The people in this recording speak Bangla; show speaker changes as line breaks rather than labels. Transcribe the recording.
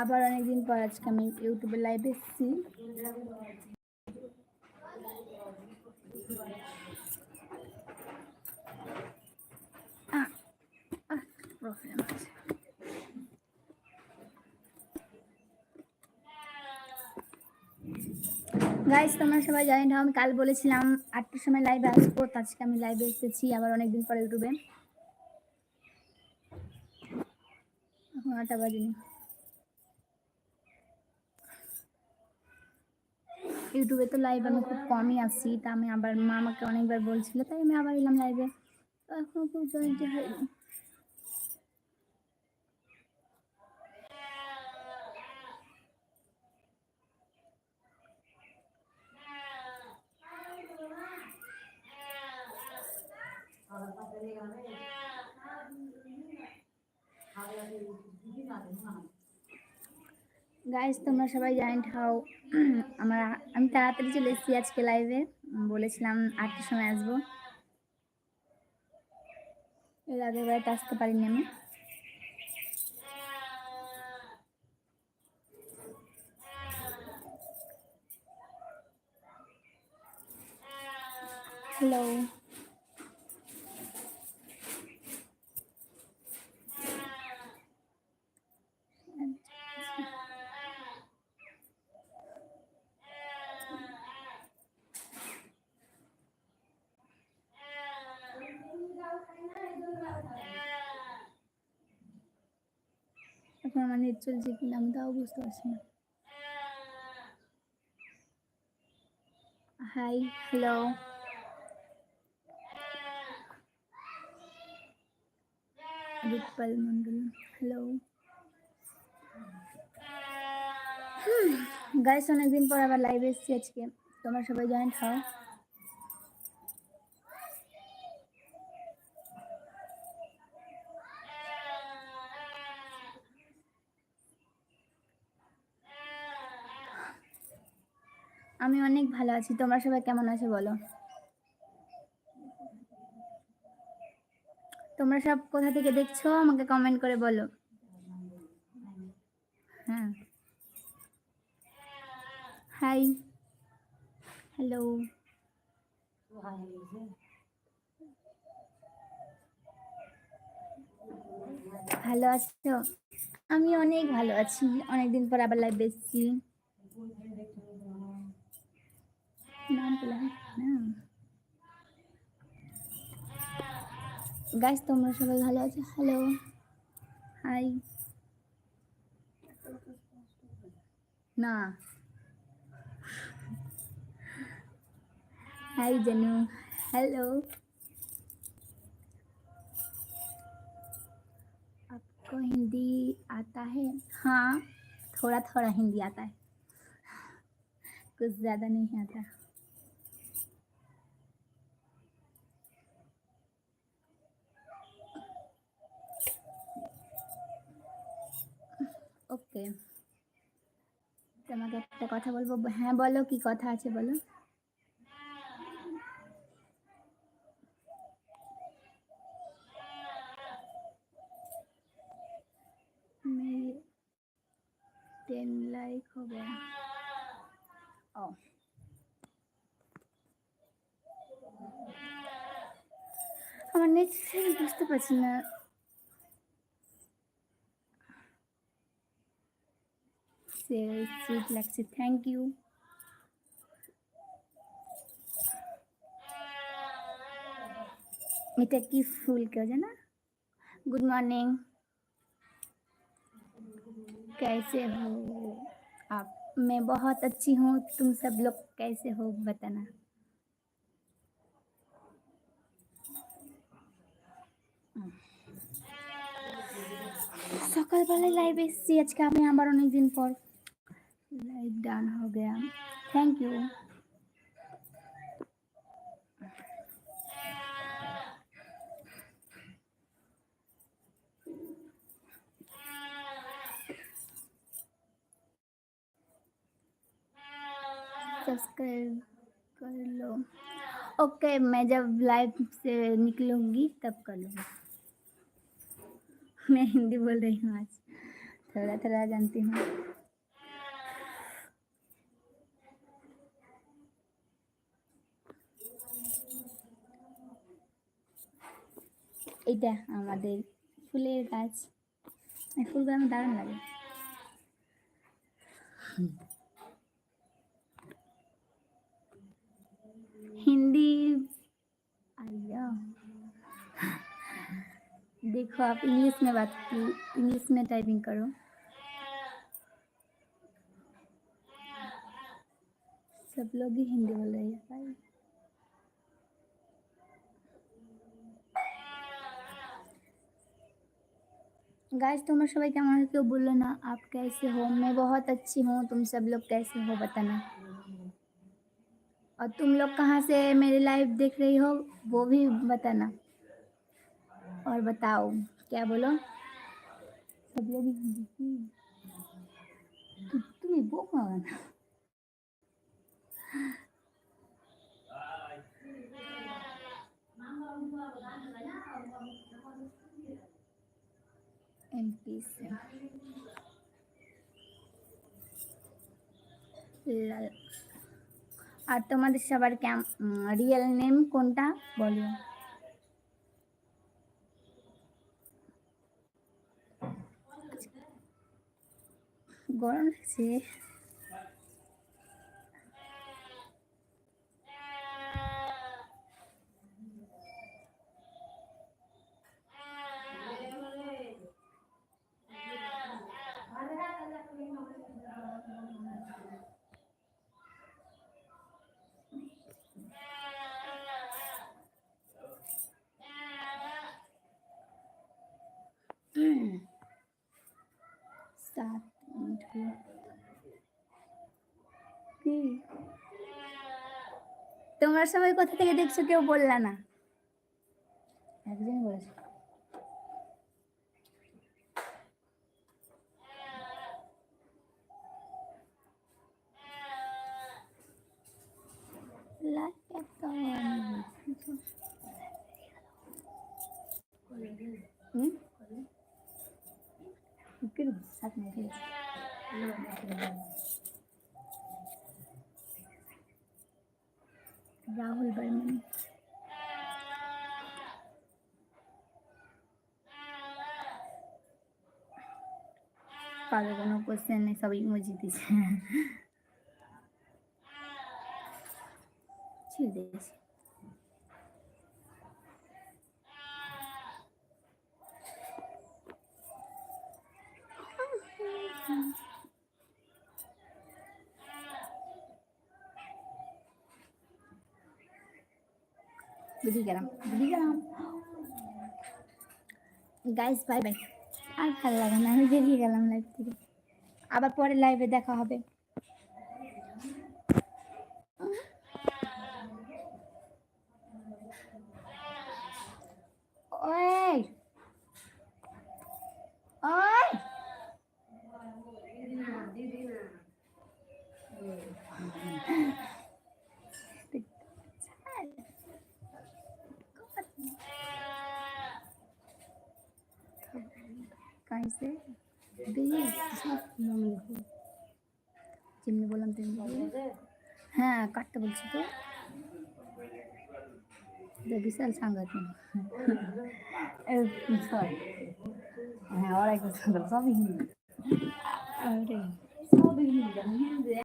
আবার অনেকদিন পর আজকে আমি ইউটিউবে লাইভ এসেছি। গাইস তোমরা সবাই জানি না, আমি কাল বলেছিলাম আটটার সময় লাইভে আসব আজকে আমি লাইভে এসেছি, আবার অনেকদিন পরে ইউটিউবে এখন আটটা বাজেনি। ইউটিউবে তো লাইভ আমি খুব কমই আসি তা আমি আবার মা আমাকে অনেকবার বলছিল তাই আমি আবার এলাম লাইভে তো এখনো খুব জয়েন্টই হয়নি গাইস তোমরা সবাই জয়েন্ট হও। আমার, আমি তাড়াতাড়ি চলে এসেছি আজকে লাইভে বলেছিলাম আটটার সময় আসব। এর আগের বাড়িতে আসতে পারিনি আমি। হ্যালো এখন আমার নেট চলছে কিনা আমি তাও বুঝতে পারছি না। Hi hello Ripal Mondal hello guys অনেকদিন পর আবার লাইভ এসেছি আজকে। তোমরা সবাই জয়েন্ট হও। আমি অনেক ভালো আছি। তোমরা সবাই কেমন আছো বলো? তোমরা সব কোথা থেকে দেখছ? আমাকে কমেন্ট করে বলো। হ্যাঁ। হাই হ্যালো ভালো আছো? আমি অনেক ভালো আছি। অনেকদিন পর আবার লাইভ এসেছি। গাইস তোমরা সবাই ভালো আছো হ্যালো হাই না हाय जनू हेलो आपको हिंदी आता है हाँ थोड़ा थोड़ा हिंदी आता है कुछ ज़्यादा नहीं आता আছে তোমাকে একটা কথা বলব? হ্যাঁ বলো, কি কথা আছে বলো? টেন লাইক হবে। ও। আমার নেক্সট বুঝতে পারছি না। সে সুইট লাগছে থ্যাংক ইউ এটা কি ফুল কেউ জানা गुड मॉर्निंग कैसे हो आप मैं बहुत अच्छी हूँ तुम सब लोग कैसे हो बताना সকালবেলায় লাইভ এসেছি আজকে আমি আবার অনেক দিন পর लाइट डाउन हो गया। थैंक यू सब्सक्राइब कर लो। ओके okay, मैं जब लाइव से निकलूँगी तब कर लूँगी मैं हिंदी बोल रही हूँ आज। थोड़ा थोड़ा जानती हूँ। এটা আমাদের ফুলের গাছ এই ফুলগুলো আমার দারুণ লাগে हिंदी आइया देखो आप इंग्लिश में बात की इंग्लिश में टाइपिंग करो सब लोग ही हिंदी बोल रहे हैं भाई गाइस तुम्हारा सबाई क्या हो? क्यों बोलो ना? आप कैसे हो? मैं बहुत अच्छी हूँ। तुम सब लोग कैसे हो बताना? और तुम लोग कहाँ से मेरी लाइव देख रही हो? वो भी बताना। और बताओ, क्या बोलो? सब लोग तो तुम्हें वो कहाँ এনপিসি লাল আর তোমাদের সবার ক্যাম রিয়েল নেম কোনটা বলো গরম লাগছে তোমরা সবাই কোথা থেকে দেখছ কেউ বললা না? একজন বলেছে। হুম? राहुल बर्मन কারো কোনো কোশ্চেন নেই সব ইমোজি দিছে ছেড়ে দিয়েছি বেরিয়ে গেলাম বেরিয়ে গেলাম গাইস বাই বাই আর ভালো লাগে না আমি বেরিয়ে গেলাম লাইভ থেকে আবার পরে লাইভে দেখা হবে ওই ওই দিয়ে যেমনি বললাম তেমনি হ্যাঁ কাটতে বলছি তো। বিশাল সাংঘাতিক সরি। হ্যাঁ ওরাই সবই হিন্দি। আরে। সবই হিন্দি